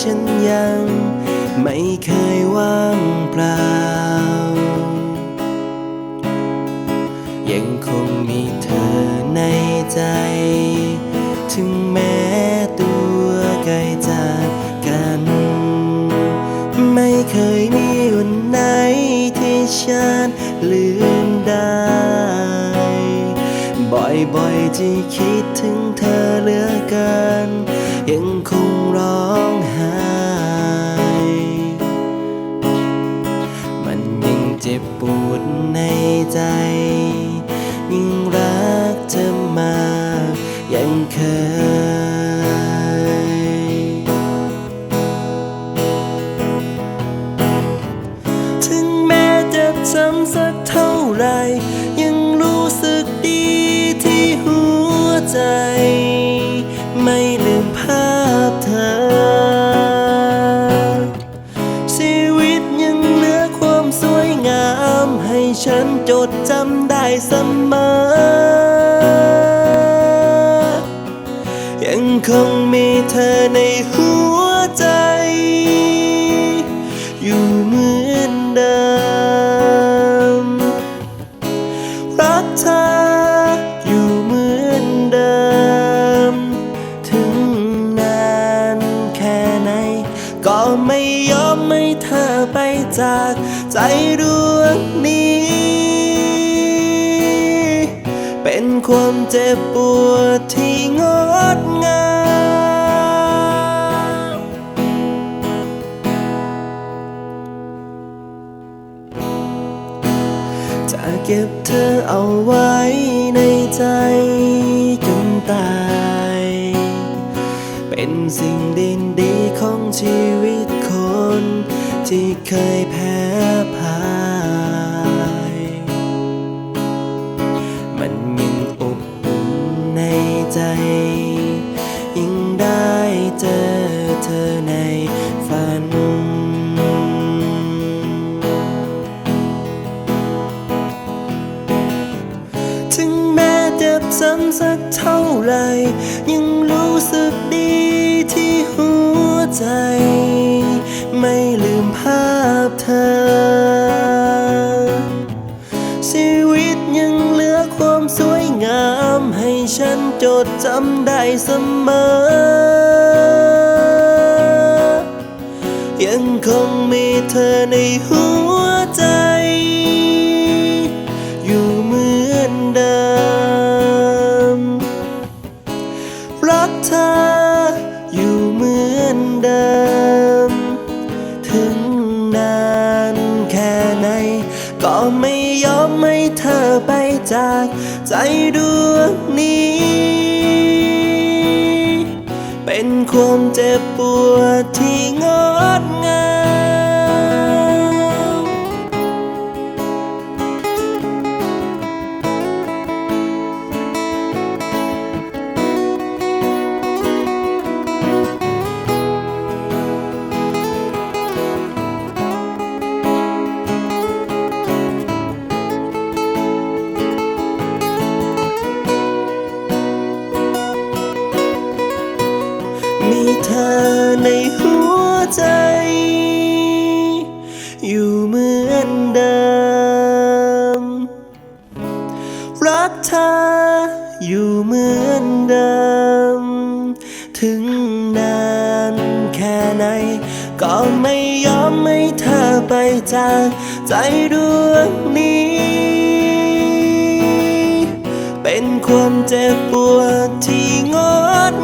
ฉันยังไม่เคยว่างเปล่า ยังคงมีเธอในใจ บ่อยๆที่คิดถึงเธอเหลือเกิน ยังคงร้องไห้มันยังเจ็บปวดในใจ ยิ่งรักเธอมากยังเคย ถึงแม้จะจำสักเท่าไหรยังรู้สึกดี ใจ ไม่ลืมภาพเธอ ชีวิตยังเหลือความสวยงาม ให้ฉันจดจำได้เสมอ ยังคงมีเธอในหัว จากใจดวงนี้ เป็นความเจ็บปวดที่งดงามจะเก็บเธอเอาไว้ในใจจนตาย เป็นสิ่งดินดีของชีวิตคน ที่เคยแพ้พ่าย มันยังอบอุ่นในใจ ยิ่งได้เจอเธอในฝัน ถึงแม้เจ็บซ้ำสักเท่าไหรยังรู้สึกดีที่หัวใจ วิตยังเหลือความสวยงาม ให้ฉันจดจำได้เสมอ ยังคงมีเธอในหัวใจ อยู่เหมือนเดิม รักเธอ ไม่ยอมให้เธอไปจาก ใจดวงนี้ เป็นความเจ็บปวดที่งอ ในหัวใจ อยู่เหมือนเดิม รักเธออยู่เหมือนเดิม ถึงนานแค่ไหน ก็ไม่ยอมให้เธอไปจากใจดวงนี้ เป็นความเจ็บปวดที่งด